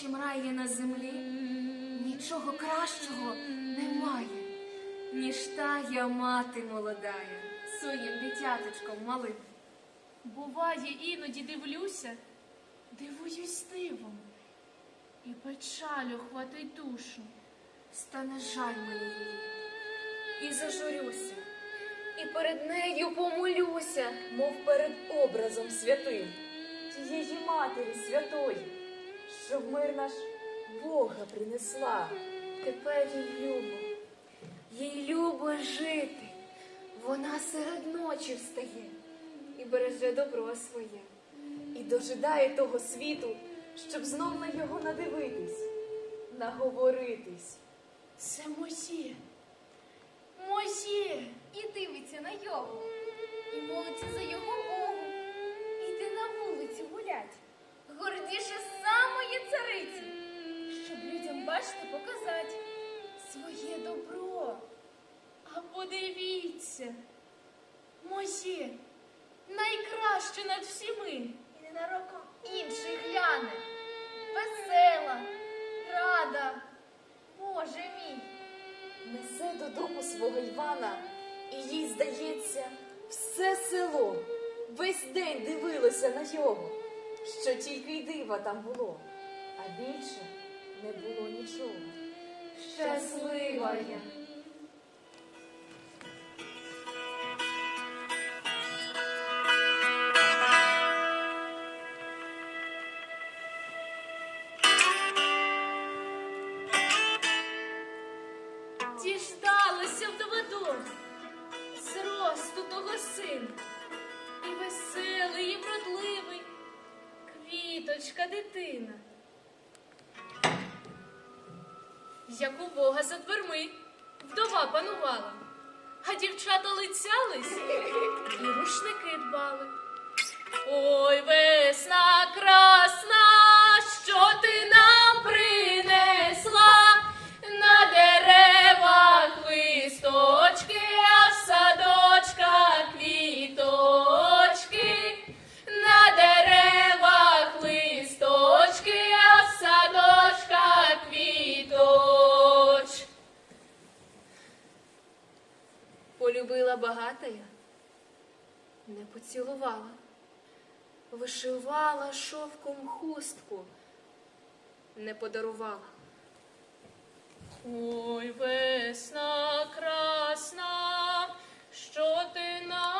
найкращим рай є на землі, нічого кращого немає, ніж та я мати молодая, своїм дитяточком малим. Буває, іноді дивлюся, дивуюсь дивом, і печаль охватить душу. Стане жаль мені її, і зажурюся, і перед нею помолюся, мов перед образом святим, тієї матері святої, що в мир наш Бога принесла. Тепер їй любо, їй любо жити. Вона серед ночі встає і береже добро своє. і дожидає того світу, щоб знов на його надивитись, наговоритись. Це моє. Свого Івана, і їй здається, все село весь день дивилося на його, що тільки й дива там було, а більше не було нічого. Щаслива я. Квіточка дитина. Як у Бога за дверми вдова панувала, а дівчата лицялись і рушники дбали. Ой, весна красна, поцілувала вишивала шовком хустку, не подарувала. Ой, весна красна, що ти нам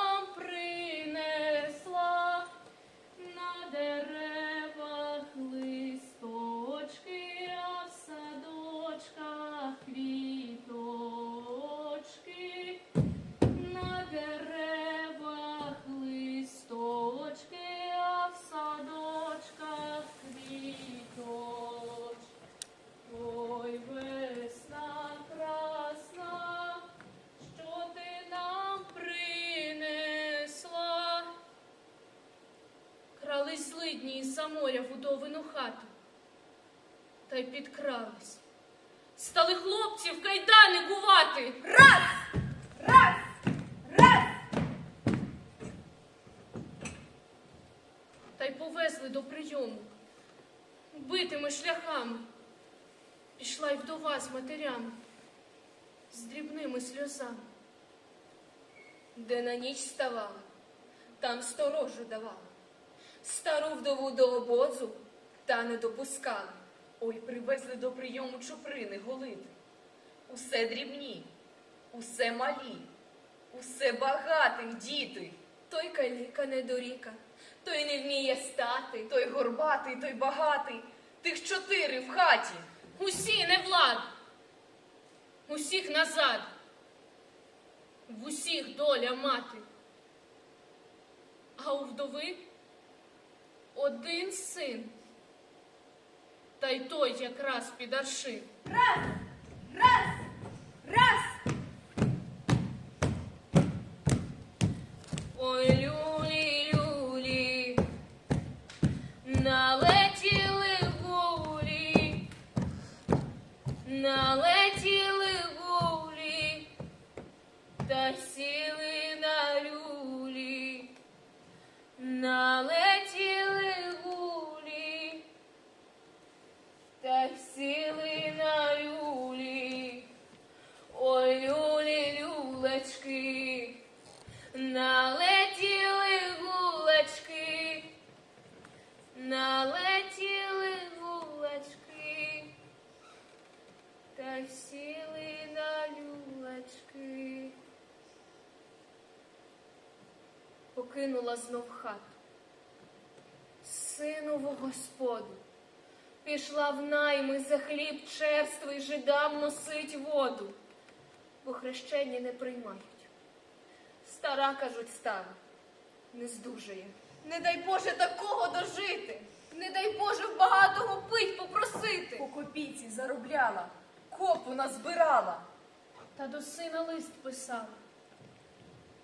злидні із-за моря в удовину хату, та й підкрались. Стали хлопці в кайдани кувати. Раз! Раз! Раз! та й повезли до прийому. Битими шляхами пішла й вдова з матерями, з дрібними сльозами. Де на ніч ставала, там сторожу давала. Стару вдову до обозу та не допускали. Ой, привезли до прийому чуприни голити. Усе дрібні, усе малі, усе багатим діти. Той каліка недоріка, той не вміє стати. Той горбатий, той багатий, тих чотири в хаті. Усі не влад, усіх назад, в усіх доля мати. А у вдови один син, та й той якраз під аршин. Раз! Раз! Раз! Покинула знов хату. Синову господу. Пішла в найми за хліб черствий жидам носить воду, бо хрещення не приймають. Стара, кажуть, стара, не здужує. Не дай Боже такого дожити. Не дай Боже в багатого пить попросити. По копійці заробляла, копу назбирала. Та до сина лист писала,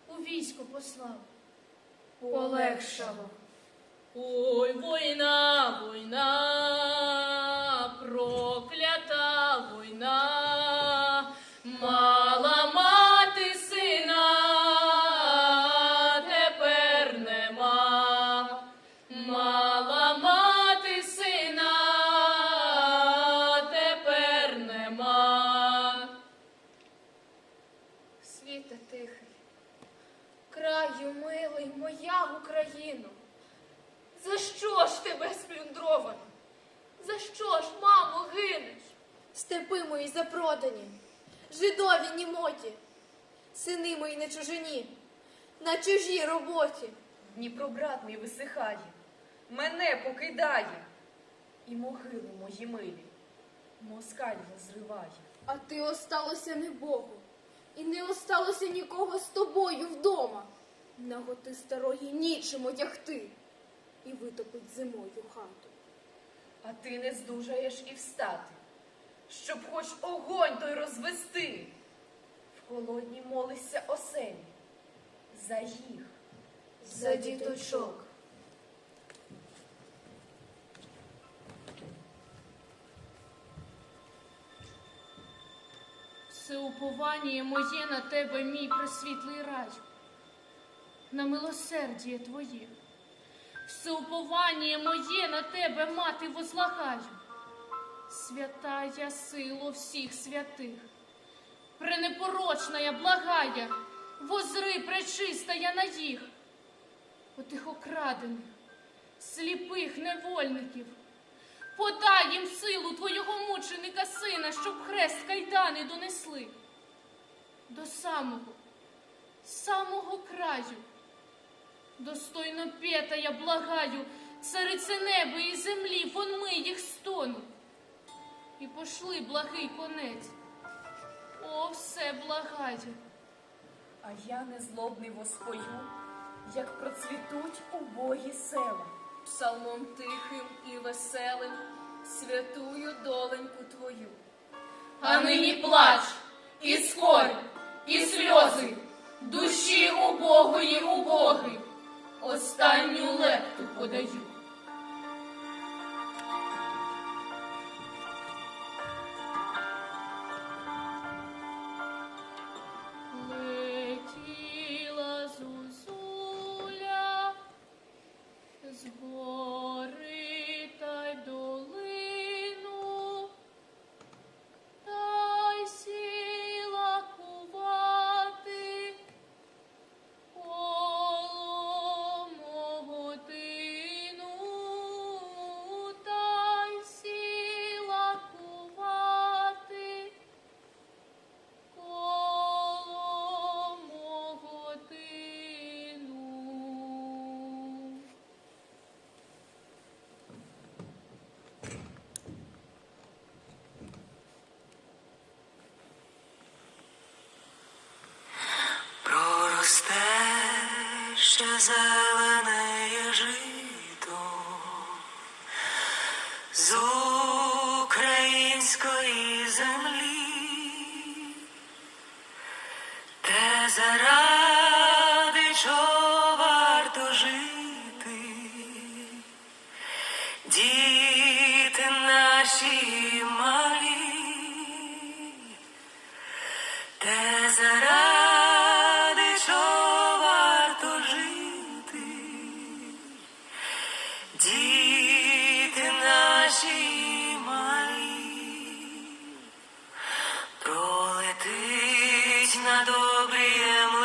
у військо послав. Полегшало. Ой, війна, війна, проклята війна, мала мати сина, тепер нема. Мала мати сина, тепер нема. Світе тихий, краю милий, моя Україно. За що ж тебе сплюндровано? За що ж, мамо, гинеш? Степи мої запродані, жидові німоті, сини мої на чужині, на чужій роботі. Дніпро брат мій висихає, мене покидає, і могили мої милі, москаль розриває. А ти осталося не Богу, і не осталося нікого з тобою вдома. Наготи старої нічим одягти і витопить зимою хату. А ти не здужаєш і встати, щоб хоч огонь той розвести. В холодній молися оселі, за їх, За діточок. Все уповання моє на тебе, мій пресвітлий рай, на милосердіє твоє. Все уповання моє на тебе, мати, возлагаю. Святая сило всіх святих, пренепорочна я благая, возри пречистая на їх, отих окрадених, сліпих невольників. Подай їм силу твого мученика сина, щоб хрест кайдани донесли. До самого, самого краю. Достойно п'ята я благаю, царице неба і землі, вонми їх стону. І пошли благий конець. О, все благаю. а я незлобний воспою, як процвітуть убогі села. псалмом тихим і веселим святую доленьку твою. А нині плач, і скорбь, і сльози, душі убогої убоги, останню лепту подаю. Зелене жито з української землі, те заради чого варто жити, діти наші малі. दो भैया